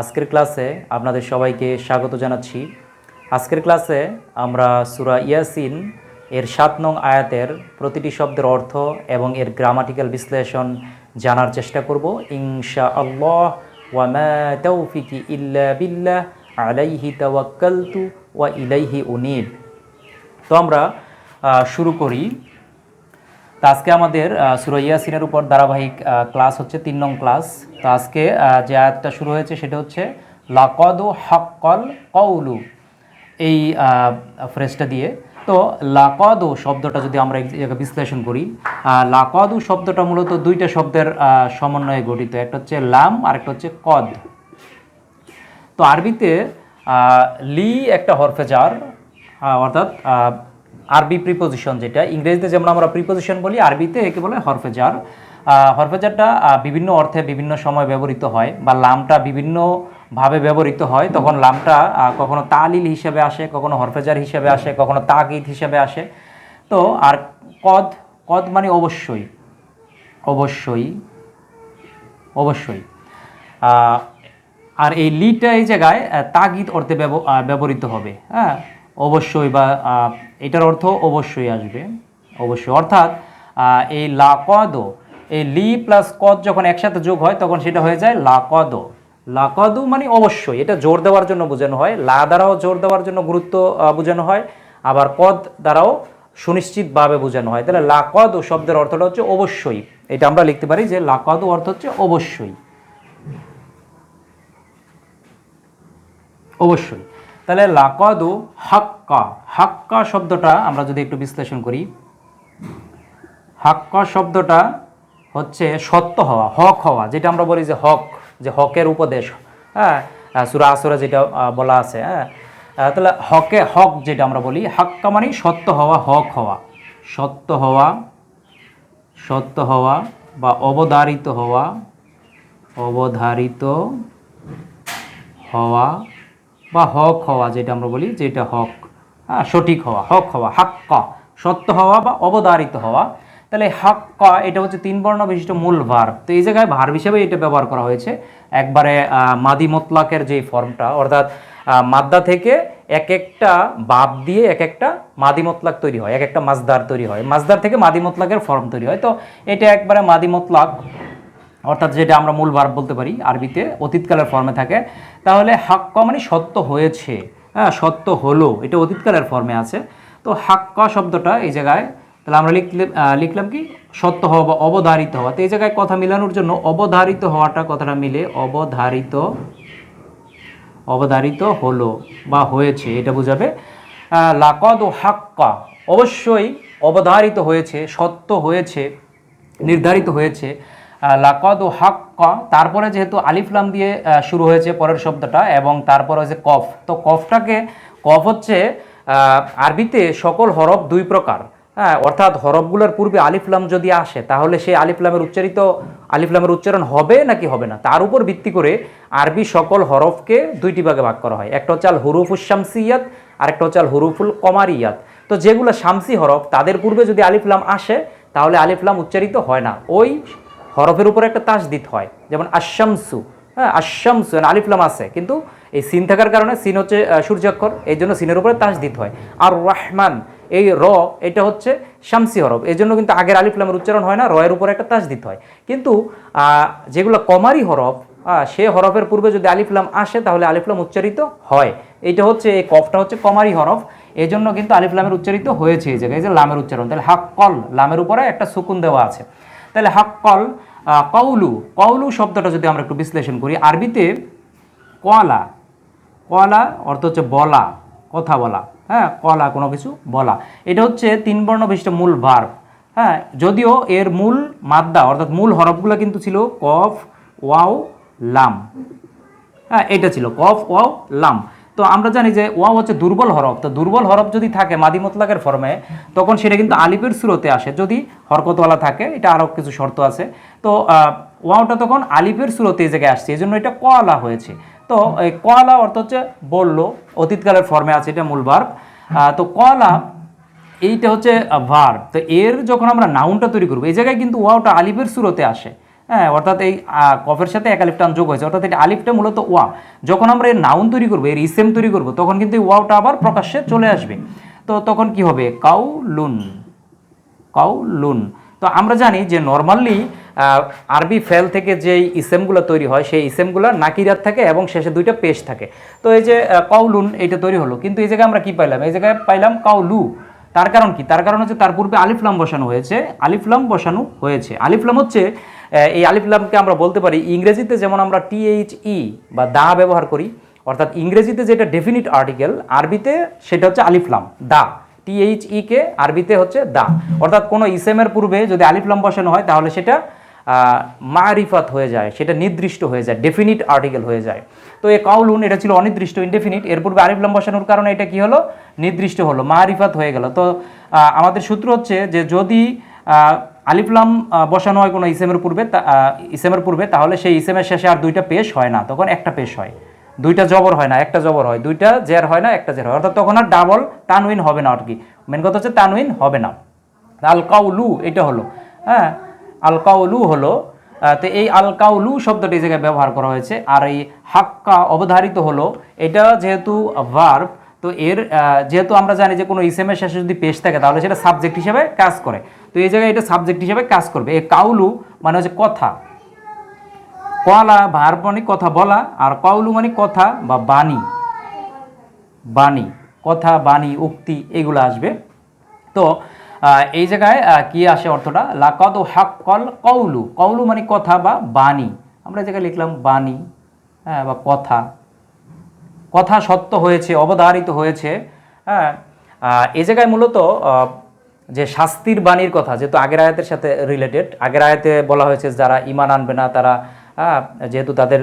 আজকের ক্লাসে আপনাদের সবাইকে স্বাগত জানাচ্ছি। আজকের ক্লাসে আমরা সুরা ইয়াসিন এর সাত নং আয়াতের প্রতিটি শব্দের অর্থ এবং এর গ্রামাটিক্যাল বিশ্লেষণ জানার চেষ্টা করব। ইনশা আল্লাহ ওয়ামা তৌফিকি ইল্লা আলাইহি তাওয়াক্কালতু ওয়া ইলাইহি উনিব। তো আমরা শুরু করি। তো আজকে আমাদের সুরা ইয়াসিনের উপর ধারাবাহিক ক্লাস হচ্ছে, তিন নং ক্লাস। তো আজকে যে আয়াতটা শুরু হয়েছে সেটা হচ্ছে, লাকদু হাক্কল কৌলু এই ফ্রেজটা দিয়ে। তো, লাকদু শব্দটা যদি আমরা এই জায়গায় বিশ্লেষণ করি লাকদু শব্দটা মূলত দুইটা শব্দের সমন্বয়ে গঠিত। একটা হচ্ছে লাম আর একটা হচ্ছে কদ। তো আরবিতে লি একটা হরফে জার অর্থাৎ আরবি প্রিপোজিশন যেটা ইংরেজিতে যেমন আমরা প্রিপোজিশন বলি আরবিতে একে বলে হরফে জার আহ, হরফে জারটা আহ, বিভিন্ন অর্থে বিভিন্ন সময় ব্যবহৃত হয় বা লামটা বিভিন্নভাবে ব্যবহৃত হয়। তখন লামটা কখনো তালিল হিসেবে আসে কখনো হরফেজার হিসেবে আসে কখনো তাকিদ হিসেবে আসে। তো আর কদ কদ মানে অবশ্যই অবশ্যই অবশ্যই। আর এই লিটা এই জায়গায় তাগিদ অর্থে ব্যব- ব্যবহৃত হবে। হ্যাঁ? অবশ্যই বা এটার অর্থ অবশ্যই আসবে। অবশ্যই। অর্থাৎ এই লাকদ এই লি প্লাস কদ যখন একসাথে যোগ হয়, তখন সেটা হয়ে যায় লাকদ লাকদু মানে অবশ্যই। এটা জোর দেওয়ার জন্য বোঝানো হয়। লা দ্বারাও জোর দেওয়ার জন্য গুরুত্ব বোঝানো হয়। আবার কদ দ্বারাও সুনিশ্চিতভাবে বোঝানো হয়। তাহলে লাকদ শব্দের অর্থটা হচ্ছে অবশ্যই। এটা আমরা লিখতে পারি যে লাকদ অর্থ হচ্ছে অবশ্যই। অবশ্যই। তাহলে লাকাদু হাক্কা হাক্কা শব্দটা আমরা যদি একটু বিশ্লেষণ করি। হাক্কা শব্দটা হচ্ছে সত্য হওয়া, হক হওয়া, যেটা আমরা বলি যে হক, যে হকের উপদেশ। হ্যাঁ সুরা আসুরা যেটা বলা আছে হ্যাঁ তাহলে হকে, হক যেটা আমরা বলি, হাক্কা মানে সত্য হওয়া, হক হওয়া। সত্য হওয়া সত্য হওয়া বা অবধারিত হওয়া অবধারিত হওয়া বা হক হওয়া যেটা আমরা বলি, যেটা হক হ্যাঁ সঠিক হওয়া, হক হওয়া, হাক্কা, সত্য হওয়া বা অবধারিত হওয়া। তাহলে হাক্কা, এটা হচ্ছে তিন বর্ণ বিশিষ্ট মূল ভার তো এই জায়গায় ভার হিসেবে এটা ব্যবহার করা হয়েছে। একবারে মাদি মোতলাকের যে ফর্মটা অর্থাৎ মাদ্দা থেকে এক একটা বাপ দিয়ে এক একটা মাদি মোতলাক তৈরি হয়, এক একটা মাজদার তৈরি হয়। মাজদার থেকে মাদি মোতলাকের ফর্ম তৈরি হয়। তো এটা একবারে মাদি মোতলাক অর্থাৎ যেটা আমরা মূল ভার্ব বলতে পারি, আরবিতে অতীতকালের ফর্মে থাকে। তাহলে হাক্কা মানে সত্য হয়েছে হ্যাঁ সত্য হলো, এটা অতীতকালের ফর্মে আছে। তো হাক্কা শব্দটা এই জায়গায়, তাহলে আমরা লিখলে লিখলাম কি? সত্য হওয়া বা অবধারিত হওয়া। তো এই জায়গায় কথা মিলানোর জন্য অবধারিত হওয়াটা কথাটা মিলে অবধারিত অবধারিত হলো বা হয়েছে, এটা বোঝাবে। লাকদ ও হাক্কা, অবশ্যই অবধারিত হয়েছে, সত্য হয়েছে, নির্ধারিত হয়েছে। লাকদ ও হক ক। তারপরে যেহেতু আলিফলাম দিয়ে শুরু হয়েছে পরের শব্দটা এবং তারপরে হয়েছে কফ। তো কফটাকে, কফ হচ্ছে আরবিতে সকল হরফ দুই প্রকার। হ্যাঁ অর্থাৎ হরফগুলোর পূর্বে আলিফলাম যদি আসে, তাহলে সেই আলিফলামের উচ্চারিত আলিফলামের উচ্চারণ হবে নাকি হবে না? তার উপর ভিত্তি করে আরবি সকল হরফকে দুইটি ভাগে ভাগ করা হয়। একটা হচ্ছে আল হুরুফুল শামসিয়াত আর একটা হচ্ছে আল হুরুফুল কমারিয়াত। তো যেগুলো শামসি হরফ, তাদের পূর্বে যদি আলিফলাম আসে, তাহলে আলিফলাম উচ্চারিত হয় না। ওই হরফের উপরে একটা তাস তাসদিত হয়, যেমন আশামসু হ্যাঁ আশামসু আলিফলাম আছে, কিন্তু এই সিন থাকার কারণে সিন হচ্ছে সূর্যাক্ষর, এই জন্য সিনের উপরে তাস তাসদিত হয়। আর রহমান এই র, এটা হচ্ছে শামসি হরফ, এই জন্য কিন্তু আগের আলিফলামের উচ্চারণ হয় না, রয়ের উপরে একটা তাস তাসদিত হয়। কিন্তু যেগুলো কমারি হরফ সে হরফের পূর্বে যদি আলিফলাম আসে, তাহলে আলিফলাম উচ্চারিত হয়। এইটা হচ্ছে, এই কফটা হচ্ছে কমারি হরফ, এই জন্য কিন্তু আলিফলামের উচ্চারিত হয়েছে এই জায়গায় যে লামের উচ্চারণ। তাহলে হাক্কল, লামের উপরে একটা সুকুন দেওয়া আছে। তাহলে হাক্কল কৌলু কৌলু শব্দটা যদি আমরা একটু বিশ্লেষণ করি, আরবিতে কলা কলা অর্থ হচ্ছে বলা, কথা বলা হ্যাঁ কলা কোনো কিছু বলা। এটা হচ্ছে তিন বর্ণ বিশিষ্ট মূল ভার্ব হ্যাঁ যদিও এর মূল মাদ্দা, অর্থাৎ মূল হরফগুলো কিন্তু ছিল কফ, ওয়াও, লাম। হ্যাঁ এটা ছিল কফ, ওয়াও, লাম। তো আমরা জানি যে ওয়াও হচ্ছে দুর্বল হরফ। তো দুর্বল হরফ যদি থাকে মাদি মোতলাকের ফর্মে, তখন সেটা কিন্তু আলিফের সুরতে আসে। যদি হরকতওয়ালা থাকে, এটা আরও কিছু শর্ত আছে। তো ওয়াওটা তখন আলিফের সুরতে এই জায়গায় আসছে। এই জন্য এটা কলা হয়েছে। তো, এই কলা অর্থ হচ্ছে বলল, অতীতকালের ফর্মে আছে এটা মূল ভার্ব তো কলা এইটা হচ্ছে ভার তো এর যখন আমরা নাউনটা তৈরি করব, এই জায়গায় কিন্তু ওয়াওটা আলিফের সুরতে আসে। হ্যাঁ অর্থাৎ এই কফের সাথে এক আলিফটান যোগ হয়েছে। অর্থাৎ এটা আলিফটা মূলত ওয়া যখন আমরা এর নাউন তৈরি করব, এর ইসেম তৈরি করব, তখন কিন্তু এই ওয়াওটা আবার প্রকাশ্যে চলে আসবে। তো তখন কি হবে? Kowloon Kowloon. তো আমরা জানি যে নর্মালি আরবি ফেল থেকে যে ইসেমগুলো তৈরি হয়, সেই ইসেমগুলো নাকিরাত থাকে এবং শেষে দুইটা পেশ থাকে। তো এই যে কাউলুন এটা তৈরি হলো। কিন্তু এই জায়গায় আমরা কি পাইলাম? এই জায়গায় পাইলাম কাউলু। তার কারণ কি? তার কারণ হচ্ছে তার পূর্বে আলিফলাম বসানো হয়েছে। আলিফলাম বসানো হয়েছে। আলিফলাম হচ্ছে এই আলিফলামকে আমরা বলতে পারি ইংরেজিতে যেমন আমরা টিএইচ ই বা দা ব্যবহার করি, অর্থাৎ ইংরেজিতে যেটা ডেফিনিট আর্টিকেল আরবিতে সেটা হচ্ছে আলিফলাম দা। টিএইচ ই কে আরবিতে হচ্ছে দা। অর্থাৎ কোনো ইসেমের পূর্বে যদি আলিফলাম বসানো হয়, তাহলে সেটা মারিফাত হয়ে যায়, সেটা নির্দিষ্ট হয়ে যায় ডেফিনিট আর্টিকেল হয়ে যায়। তো এই কাউলুন, এটা ছিল অনির্দিষ্ট ইনডেফিনিট এর পূর্বে আরিফ আলিফলাম বসানোর কারণে এটা কি হলো? নির্দিষ্ট হলো মারিফাত হয়ে গেল। তো আমাদের সূত্র হচ্ছে যে যদি আলিফলাম বসানো হয় কোনো ইসেমের পূর্বে ইসেমের পূর্বে, তাহলে সেই ইসেমের শেষে আর দুইটা পেশ হয় না। তখন একটা পেশ হয়। দুইটা জবর হয় না, একটা জবর হয়। দুইটা জের হয় না, একটা জের হয়। অর্থাৎ তখন আর ডাবল তানউইন হবে না আর কি। মেন কথা হচ্ছে তানউইন হবে না। আল কাউলু এটা হলো। হ্যাঁ আল কাউলু হলো তো এই আল কাউলু শব্দটি জায়গায় ব্যবহার করা হয়েছে। আর এই হাক্কা অবধারিত হলো, এটা যেহেতু ভার্ব তো এর যেহেতু আমরা জানি যে কোনো ইসেমের শেষে যদি পেশ থাকে, তাহলে সেটা সাবজেক্ট হিসেবে কাজ করে। তো এই জায়গায় এটা সাবজেক্ট হিসেবে কাজ করবে। এই কাউলু মানে হচ্ছে কথা। কলা ভার মানে কথা বলা, আর কাউলু মানে কথা বা বাণী। বাণী, কথা, বাণী, উক্তি, এগুলো আসবে। তো এই জায়গায় কি আসে অর্থটা? লাকাদ হাক্কল কৌলু কৌলু মানে কথা বা বাণী। আমরা জায়গায় লিখলাম বাণী হ্যাঁ বা কথা। কথা সত্য হয়েছে, অবধারিত হয়েছে হ্যাঁ। এই জায়গায় মূলত যে শাস্তির বাণীর কথা, যেহেতু আগের আয়াতের সাথে রিলেটেড আগের আয়াতে বলা হয়েছে যারা ইমান আনবে না, তারা যেহেতু তাদের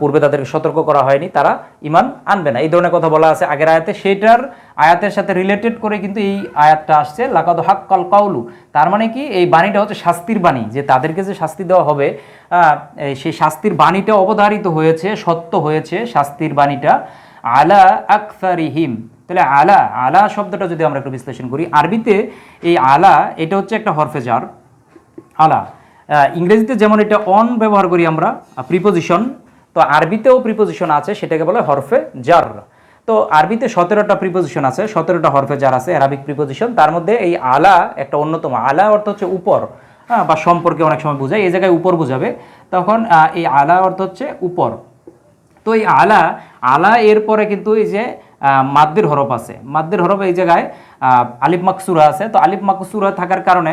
পূর্বে তাদেরকে সতর্ক করা হয়নি, তারা ইমান আনবে না। এই ধরনের কথা বলা আছে আগের আয়াতে। সেটার আয়াতের সাথে রিলেটেড করে কিন্তু এই আয়াতটা আসছে, লাকাদ হাক্কাল কাউলু তার মানে কি? এই বাণীটা হচ্ছে শাস্তির বাণী, যে তাদেরকে যে শাস্তি দেওয়া হবে সেই শাস্তির বাণীটা অবধারিত হয়েছে, সত্য হয়েছে শাস্তির বাণীটা। আলা আকসারিহিম। তাহলে আলা আলা শব্দটা যদি আমরা একটু বিশ্লেষণ করি, আরবিতে এই আলা, এটা হচ্ছে একটা হরফেজার আলা। ইংরেজিতে যেমন এটা অন ব্যবহার করি আমরা প্রিপোজিশন তো আরবিতেও প্রিপোজিশন আছে সেটাকে বলে হরফে জার তো আরবিতে সতেরোটা প্রিপোজিশন আছে সতেরোটা হরফে জার আছে অ্যারাবিক প্রিপোজিশন তার মধ্যে এই আলা একটা অন্যতম আলা অর্থ হচ্ছে উপর হ্যাঁ, বা সম্পর্কে অনেক সময় বোঝায় এই জায়গায় উপর বোঝাবে। তখন এই আলা অর্থ হচ্ছে উপর। তো এই আলা আলা এরপরে কিন্তু এই যে মাদ্দের হরফ আছে। মাদ্দের হরফ এই জায়গায় আলিফ মাকসুরা আছে। তো আলিফ মাকসুরা থাকার কারণে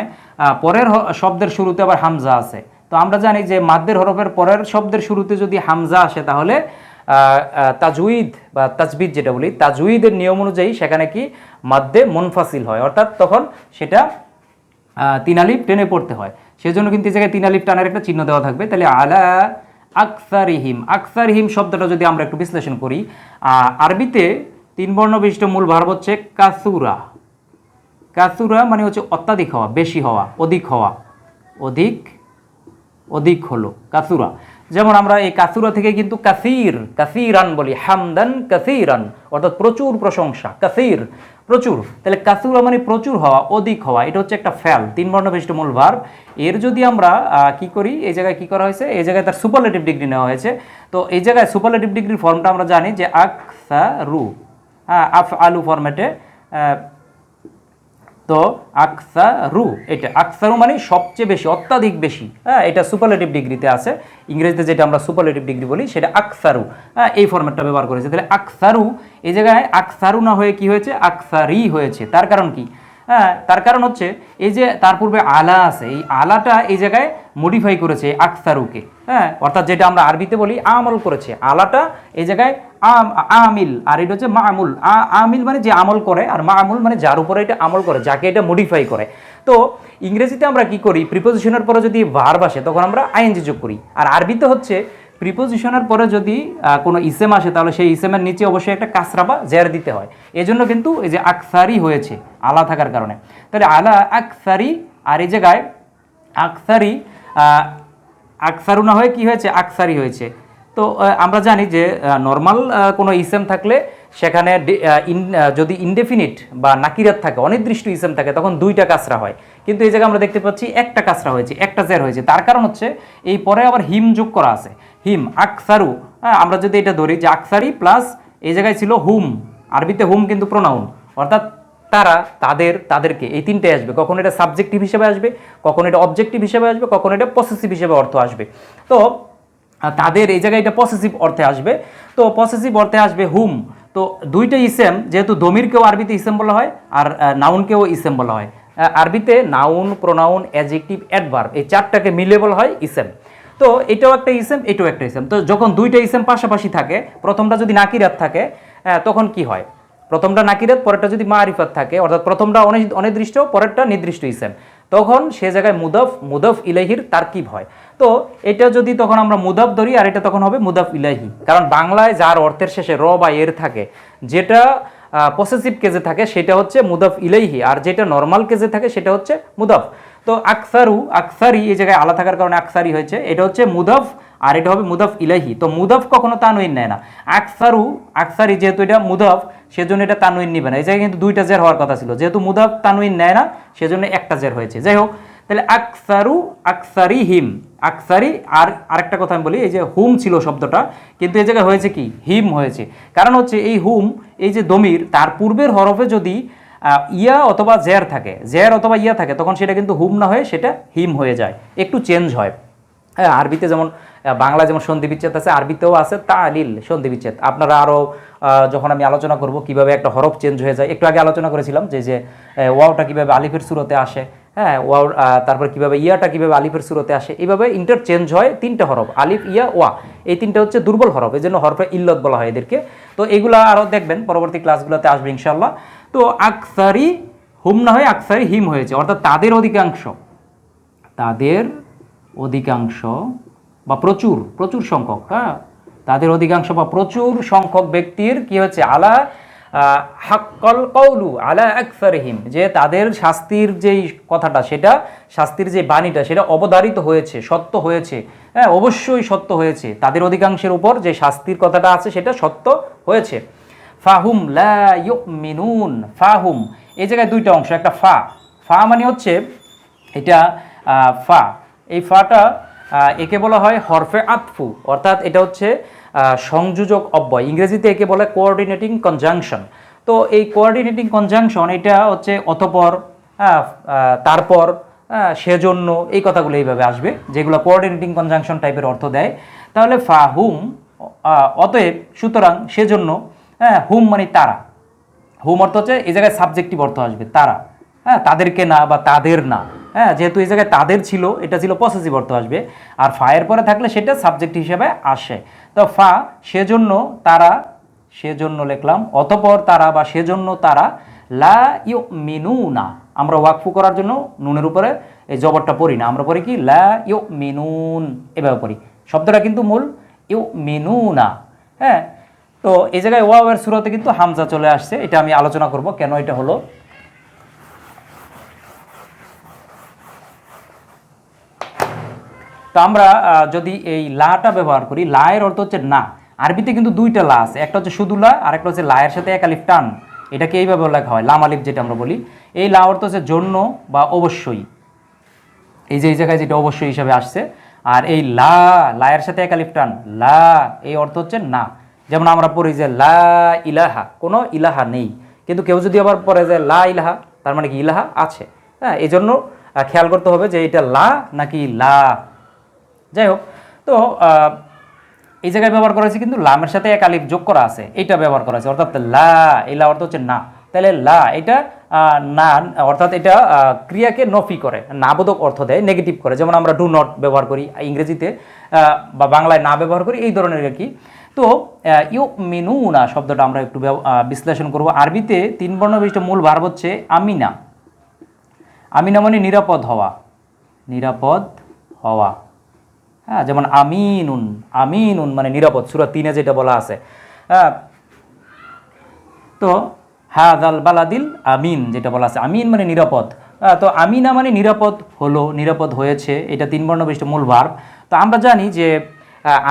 পরের শব্দের শুরুতে আবার হামজা আছে। তো আমরা জানি যে মাদ্দের হরফের পরের শব্দের শুরুতে যদি হামজা আসে তাহলে তাজউইদ বা তাজবিদ যেটা বলি তাজউইদের নিয়ম অনুযায়ী সেখানে কি মাদ্দে মুনফাসিল হয়। অর্থাৎ তখন সেটা আহ, তিন টেনে পড়তে হয়। সেজন্য কিন্তু এই জায়গায় তিন আলিফ টানার একটা চিহ্ন দেওয়া থাকবে। তাহলে আলা আকসারিহিম আকসারিহিম শব্দটা যদি আমরা একটু বিশ্লেষণ করি আরবিতে তিন বর্ণ বিশিষ্ট মূল ভার্ব হচ্ছে কাসুরা। কাসুরা মানে হচ্ছে অত্যাধিক হওয়া বেশি হওয়া অধিক হওয়া। অধিক অধিক হলো, কাসুরা। যেমন আমরা এই কাসুরা থেকে কিন্তু কাসির, কাসিরান বলি, হামদান কাসিরান, অর্থাৎ প্রচুর প্রশংসা, কাসির, প্রচুর। তাহলে কাসুরা মানে প্রচুর হওয়া, অধিক হওয়া, এটা হচ্ছে একটা ফ্যাল তিন বর্ণ বিশিষ্ট মূল ভার্ব এর যদি আমরা কি করি, এই জায়গায় কি করা হয়েছে? এই জায়গায় তার সুপারলেটিভ ডিগ্রি নেওয়া হয়েছে। তো এই জায়গায় সুপারলেটিভ ডিগ্রির ফর্মটা আমরা জানি যে আকসা রু হ্যাঁ আফ আলু ফরম্যাটে তো আকসারু, এটা আকসারু মানে সবচেয়ে বেশি, অত্যাধিক বেশি। হ্যাঁ এটা সুপারলেটিভ ডিগ্রিতে আছে। ইংরেজিতে যেটা আমরা সুপারলেটিভ ডিগ্রি বলি, সেটা আকসারু। হ্যাঁ এই ফর্মেটটা ব্যবহার করেছে। তাহলে আকসারু, এই জায়গায় আকসারু না হয়ে কি হয়েছে? আকসারি হয়েছে। তার কারণ কি? হ্যাঁ তার কারণ হচ্ছে, এই যে তার পূর্বে আলা আছে, এই আলাটা এই জায়গায় মডিফাই করেছে আকসারুকে হ্যাঁ? অর্থাৎ যেটা আমরা আরবিতে বলি আমল করেছে। আলাটা এই জায়গায় আম, আমিল, আর এটা হচ্ছে মামুল। আমিল মানে যে আমল করে, আর মামুল মানে যার উপরে এটা আমল করে, যাকে এটা মডিফাই করে। তো ইংরেজিতে আমরা কি করি? প্রিপোজিশনের পরে যদি ভার্ব আসে, তখন আমরা আইএনজি যোগ করি। আর আরবিতে হচ্ছে প্রিপোজিশনের পরে যদি কোনো ইসেম আসে, তাহলে সেই ইসেমের নিচে অবশ্যই একটা কাসরা বা জের দিতে হয়। এই জন্য কিন্তু এই যে আকসারি হয়েছে, আলা থাকার কারণে। তাহলে আলা আকসারি আর এই জায়গায় আকসারি আকসারু না হয়ে কি হয়েছে? আকসারি হয়েছে। তো আমরা জানি যে নর্মাল কোনো ইসেম থাকলে সেখানে যদি ইনডেফিনিট বা নাকিরাত থাকে, অনির্দিষ্ট ইসেম থাকে, তখন দুইটা কাসরা হয়। কিন্তু এই জায়গায় আমরা দেখতে পাচ্ছি একটা কাসরা হয়েছে, একটা জের হয়েছে। তার কারণ হচ্ছে, এই পরে আবার হিম যোগ করা আছে। হিম আকসারু হ্যাঁ আমরা যদি এটা ধরি যে আকসারি প্লাস এই জায়গায় ছিল হুম। আরবিতে হুম কিন্তু প্রোনাউন অর্থাৎ তারা তাদের, তাদেরকে, এই তিনটে আসবে। কখন এটা সাবজেক্টিভ হিসেবে আসবে, কখন এটা অবজেক্টিভ হিসেবে আসবে, কখন এটা পসেসিভ হিসেবে অর্থ আসবে। তো, তাদের এই জায়গায় এটা পসেসিভ অর্থে আসবে। তো পসেসিভ অর্থে আসবে হুম তো, দুইটা ইসেম যেহেতু দমিরকেও আরবিতে ইসেম বলা হয়, আর নাউনকেও ইসেম বলা হয়। আরবিতে নাউন প্রোনাউন অ্যাজেক্টিভ অ্যাডভার্ব এই চারটাকে মিলে বলা হয় ইসেম তো, এটাও একটা ইসেম এটাও একটা ইসেম তো, যখন দুইটা ইসেম পাশাপাশি থাকে, প্রথমটা যদি নাকিরাত থাকে তখন কি হয়? প্রথমটা নাকিরাত পরেরটা যদি মারিফাত থাকে, অর্থাৎ প্রথমটা অনি- অনির্দিষ্ট, পরেরটা নির্দিষ্ট ইসেম। তখন সে জায়গায় মুদফ মুদফ ইলাহির তারকিব হয়। তো এটা যদি তখন আমরা মুদফ ধরি, আর এটা তখন হবে মুদফ ইলাহি কারণ বাংলায় যার অর্থের শেষে র বা এর থাকে, যেটা পসেসিভ কেজে থাকে, সেটা হচ্ছে মুদফ ইলাইহি, আর যেটা নর্মাল কেজে থাকে, সেটা হচ্ছে মুদফ। তো আকসারু, আকসারি এই জায়গায় আলা থাকার কারণে আকসারি হয়েছে, এটা হচ্ছে মুদফ, আর এটা হবে মুদফ ইলাহি তো মুদফ কখনো তানুইন নেয় না। আকসারু, আকসারি যেহেতু এটা মুদফ সেজন্য এটা তানুইন নিবে না। এই জায়গায় কিন্তু দুইটা জের হওয়ার কথা ছিল। যেহেতু মুদফ তানুইন নেয় না, সেজন্য একটা জের হয়েছে। যাই হোক, তাহলে আকসারু আকসারি হিম আকসারি আর আরেকটা কথা আমি বলি, এই যে হুম ছিল শব্দটা, কিন্তু এই জায়গায় হয়েছে কি? হিম হয়েছে। কারণ হচ্ছে এই হুম, এই যে দমির, তার পূর্বের হরফে যদি ইয়া অথবা জের থাকে, জের অথবা ইয়া থাকে, তখন সেটা কিন্তু হুম না হয়ে সেটা হিম হয়ে যায়। একটু চেঞ্জ হয়। আরবিতে যেমন বাংলা যেমন সন্ধি বিচ্ছেদ আছে, আরবিতেও আছে তালিল, সন্ধি বিচ্ছেদ। আপনারা আরও যখন আমি আলোচনা করব কীভাবে একটা হরফ চেঞ্জ হয়ে যায়, একটু আগে আলোচনা করেছিলাম যে যে ওয়াওটা কীভাবে আলিফের সুরতে আসে হ্যাঁ ওয়াও তারপর কীভাবে ইয়াটা কীভাবে আলিফের সুরতে আসে এইভাবে ইন্টারচেঞ্জ হয় তিনটা হরফ, আলিফ, ইয়া, ওয়া। এই তিনটা হচ্ছে দুর্বল হরফ এই জন্য হরফে ইল্লত বলা হয় এদেরকে। তো এগুলো আরও দেখবেন, পরবর্তী ক্লাসগুলোতে আসবে ইনশাল্লাহ তো আকসারি, হুম না হয়ে আকসারি হিম হয়েছে, অর্থাৎ তাদের অধিকাংশ, তাদের অধিকাংশ বা প্রচুর প্রচুর সংখ্যক হ্যাঁ? তাদের অধিকাংশ বা প্রচুর সংখ্যক ব্যক্তির কি হচ্ছে? আলা হাক্কল কৌলু আলা আকসারহিম, যে তাদের শাস্তির যেই কথাটা, সেটা, শাস্তির যে বাণীটা, সেটা অবধারিত হয়েছে, সত্য হয়েছে হ্যাঁ? অবশ্যই সত্য হয়েছে। তাদের অধিকাংশের উপর যে শাস্তির কথাটা আছে, সেটা সত্য হয়েছে। ফাহুম লা ইউমিনুন, ফাহুম, এই জায়গায় দুইটা অংশ, একটা ফা। ফা মানে হচ্ছে, এটা ফা। এই ফাটা একে বলা হয় হরফে আতফু অর্থাৎ এটা হচ্ছে সংযোজক অব্যয়। ইংরেজিতে একে বলে কোঅর্ডিনেটিং কনজাংশন তো এই কোঅর্ডিনেটিং কনজাংশন এটা হচ্ছে অতপর তারপর সেজন্য এই কথাগুলো এইভাবে আসবে যেগুলো কোঅর্ডিনেটিং কনজাংশন টাইপের অর্থ দেয়। তাহলে ফাহুম আহ, অতএব সুতরাং সেজন্য হ্যাঁ হুম মানে তারা। হুম অর্থ হচ্ছে এই জায়গায় সাবজেক্টিভ অর্থ আসবে তারা। হ্যাঁ তাদেরকে না বা তাদের না। হ্যাঁ যেহেতু এই জায়গায় তাদের ছিল, এটা ছিল পসেসিভ অর্থ আসবে। আর ফায়ের পরে থাকলে সেটা সাবজেক্ট হিসেবে আসে। তো ফা, সেজন্য তারা, সেজন্য লিখলাম, অতপর তারা বা সেজন্য তারা লা ইউ মিনু না আমরা ওয়াকফু করার জন্য নুনের উপরে এই জবরটা পড়ি না। আমরা পড়ি কি? লা ইউ মিনুন এভাবে পড়ি। শব্দটা কিন্তু মূল ইউ মিনু না হ্যাঁ তো এই জায়গায় ওয়াওয়ের সুরতে কিন্তু হামজা চলে আসছে। এটা আমি আলোচনা করব কেন এটা হলো। তো আমরা যদি এই লাটা ব্যবহার করি, লায়ের অর্থ হচ্ছে না। আরবিতে কিন্তু দুইটা লা আছে, একটা হচ্ছে শুধু লা আর একটা হচ্ছে লায়ের সাথে এক আলিফ টান। এটাকে এইভাবে লেখা হয়, লাম আলিফ যেটা আমরা বলি। এই লা অর্থ হচ্ছে জন্য বা অবশ্যই। এই যে, এই জায়গায় যেটা অবশ্যই হিসাবে আসছে। আর এই লা, লায়ের সাথে এক আলিফ টান। লা, এই অর্থ হচ্ছে না। যেমন আমরা পড়ি যে লা ইলাহা, কোনো ইলাহা নেই। কিন্তু কেউ যদি আবার পড়ে যে লা ইলাহা, তার মানে কি ইলাহা আছে। হ্যাঁ এই জন্য খেয়াল করতে হবে যে এটা লা নাকি লা। যাই হোক তো এই জায়গায় ব্যবহার করা হয়েছে কিন্তু লামের সাথে এক আলিফ যোগ করা আছে এটা ব্যবহার করা আছে অর্থাৎ লা, এই লা অর্থ হচ্ছে না। তাহলে লা, এটা না, অর্থাৎ এটা ক্রিয়াকে নফি করে, নাবোধক অর্থ দেয় নেগেটিভ করে। যেমন আমরা ডু নট ব্যবহার করি, ইংরেজিতে বা বাংলায় না ব্যবহার করি, এই ধরনের আর কি। তো ইউ মিনু না শব্দটা আমরা একটু বিশ্লেষণ করব। আরবিতে তিন বর্ণ বিশিষ্ট মূল ভার্ব হচ্ছে আমিনা। আমিনা মানে নিরাপদ হওয়া। নিরাপদ হওয়া। হ্যাঁ যেমন আমিনুন আমিনুন মানে নিরাপদ, সুরা তিনে যেটা বলা আছে। হ্যাঁ তো হাদাল বালাদিল আমিন যেটা বলা আছে। আমিন মানে নিরাপদ। তো আমিনা মানে নিরাপদ হলো, নিরাপদ হয়েছে, এটা তিন বর্ণ বিশিষ্ট মূল ভার্ব তো আমরা জানি যে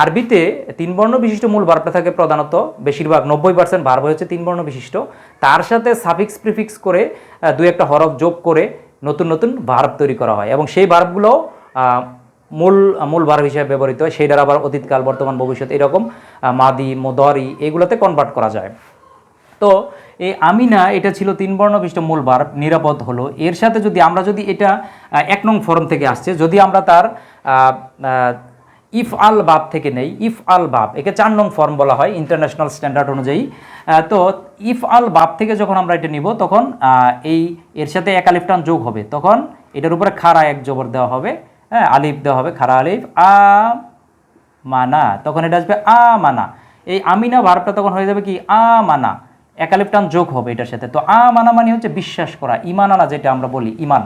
আরবিতে তিন বর্ণ বিশিষ্ট মূল ভার্বটা থাকে প্রধানত, বেশিরভাগ নব্বই পার্সেন্ট ভার্ব হয়েছে তিন বর্ণ বিশিষ্ট। তার সাথে সাফিক্স প্রিফিক্স করে দুই একটা হরফ যোগ করে নতুন নতুন ভার্ব তৈরি করা হয়। এবং সেই ভার্বগুলো মূল মূল ভার্ব হিসেবে ব্যবহৃত হয়, সেইটার আবার অতীতকাল, বর্তমান, ভবিষ্যৎ এরকম মাদি, মদরি এগুলোতে কনভার্ট করা যায়। তো এই আমিনা, এটা ছিল তিন বর্ণ বিশিষ্ট মূল বার, নিরাপদ হলো। এর সাথে যদি আমরা যদি এটা এক নং ফর্ম থেকে আসছে, যদি আমরা তার ইফ আল বাব থেকে নেই, ইফ আল বাব, একে চার নং ফর্ম বলা হয়, ইন্টারন্যাশনাল স্ট্যান্ডার্ড অনুযায়ী। তো ইফ আল বাব থেকে যখন আমরা এটা নিব, তখন এই, এর সাথে এক আলিফটান যোগ হবে। তখন এটার উপরে খাড়া এক জবর দেওয়া হবে। হ্যাঁ আলিফ দেওয়া হবে খাড়া আলিফ, আ মানা, তখন এটা আসবে আ মানা। এই আমিনা ভার্বটা তখন হয়ে যাবে কি? আ মানা। একালিপটান যোগ হবে এটার সাথে। তো আ মানা মানে হচ্ছে বিশ্বাস করা, ইমান আনা যেটা আমরা বলি, ইমান।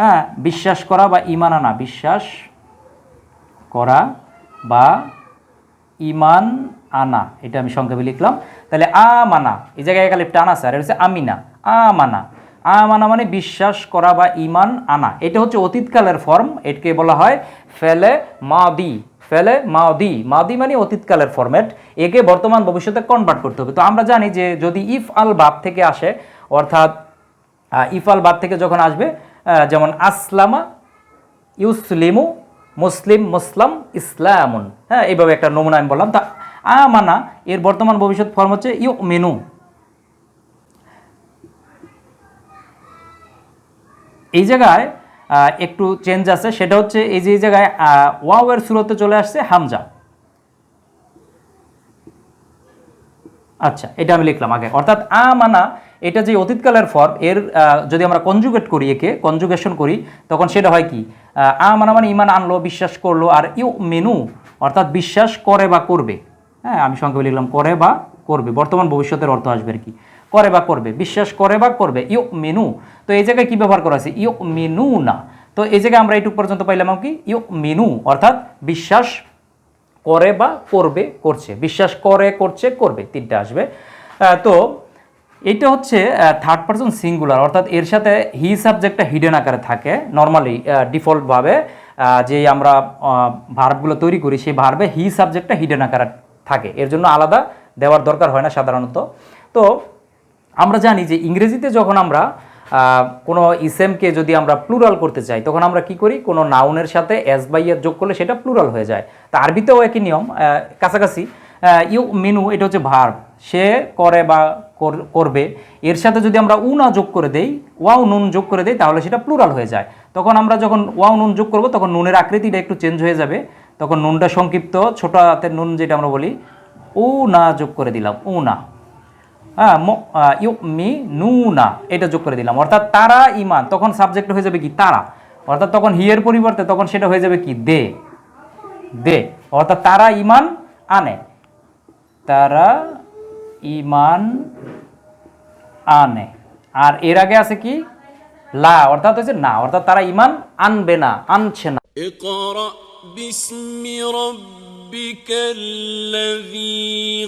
হ্যাঁ বিশ্বাস করা বা ইমান আনা বিশ্বাস করা বা ইমান আনা, এটা আমি সংক্ষেপে লিখলাম। তাহলে আ মানা, এই জায়গায় একালিপ টান আছে, আর এটা হচ্ছে আমিনা, আ মানা। আ মানা বিশ্বাস করা বা ইমান আনা। এটা হচ্ছে অতীতকালের ফর্ম এটাকে বলা হয় ফেলে মাদি। ফেলে মাদি। মাদি মানে অতীতকালের ফরম্যাট একে বর্তমান ভবিষ্যতে কনভার্ট করতে হবে। তো আমরা জানি যে যদি ইফ আল বাপ থেকে আসে, অর্থাৎ ইফ আল বাপ থেকে যখন আসবে যেমন আসলামা ইউসলিমু মুসলিম মুসলাম ইসলামুন। হ্যাঁ এইভাবে একটা নমুনা আমি বললাম। তা আমানা, এর বর্তমান ভবিষ্যৎ ফর্ম হচ্ছে ইউ মেনু এই জায়গায় একটু চেঞ্জ আছে। সেটা হচ্ছে এই যে এই জায়গায় আহ, ওয়াও এর শুরুতে চলে আসছে হামজা। আচ্ছা এটা আমি লিখলাম আগে। অর্থাৎ আমানা এটা যে অতীতকালের ফর্ম এর যদি আমরা কনজুগেট করি একে কনজুগেশন করি তখন সেটা হয় কি? আমানা মানে ইমান আনলো বিশ্বাস করল আর ইউ মেনু অর্থাৎ বিশ্বাস করে বা করবে। হ্যাঁ আমি সংক্ষেপে লিখলাম করে বা করবে। বর্তমান ভবিষ্যতের অর্থ আসবে আর কি। করে বা করবে বিশ্বাস করে বা করবে ইউ মেনু তো এই জায়গায় কি ব্যবহার করা আছে ইউ মেনু না তো এই জায়গায় আমরা এইটুকু পর্যন্ত পাইলাম কি? ইউ মেনু অর্থাৎ বিশ্বাস করে বা করবে, করছে। বিশ্বাস করে, করছে, করবে, তিনটা আসবে। তো এটা হচ্ছে থার্ড পারসন সিঙ্গুলার অর্থাৎ এর সাথে হি সাবজেক্টটা হিডেন আকারে থাকে নর্মালি ডিফল্টভাবে যে আমরা ভার্বগুলো তৈরি করি, সেই ভার্বে হি সাবজেক্টটা হিডেন আকারে থাকে। এর জন্য আলাদা দেওয়ার দরকার হয় না সাধারণত। তো আমরা জানি যে ইংরেজিতে যখন আমরা কোনো ইসেমকে যদি আমরা প্লুরাল করতে চাই, তখন আমরা কি করি? কোনো নাউনের সাথে এস বাই এর যোগ করলে সেটা প্লুরাল হয়ে যায়। তা আরবিতেও একই নিয়ম কাছাকাছি। ইউ মেনু, এটা হচ্ছে ভার্ব সে করে বা কর- করবে। এর সাথে যদি আমরা উ না যোগ করে দেই, ওয়াও নুন যোগ করে দেই, তাহলে সেটা প্লুরাল হয়ে যায়। তখন আমরা যখন ওয়াও নুন যোগ করব, তখন নুনের আকৃতিটা একটু চেঞ্জ হয়ে যাবে। তখন নুনটা সংক্ষিপ্ত, ছোট হাতের নুন যেটা আমরা বলি উ না যোগ করে দিলাম উ না হ্যাঁ, নুনা এটা যোগ করে দিলাম। অর্থাৎ তারা ইমান, তখন সাবজেক্ট হয়ে যাবে কি? তারা। অর্থাৎ তখন হিয়ের পরিবর্তে তখন সেটা হয়ে যাবে কি? দে। দে। অর্থাৎ তারা ইমান আনে। তারা ইমান আনে। আর এর আগে আছে কি? লা। অর্থাৎ হচ্ছে না। অর্থাৎ তারা ইমান আনবে না, আনছে না। বিসমি রব্বিকাল্লাযী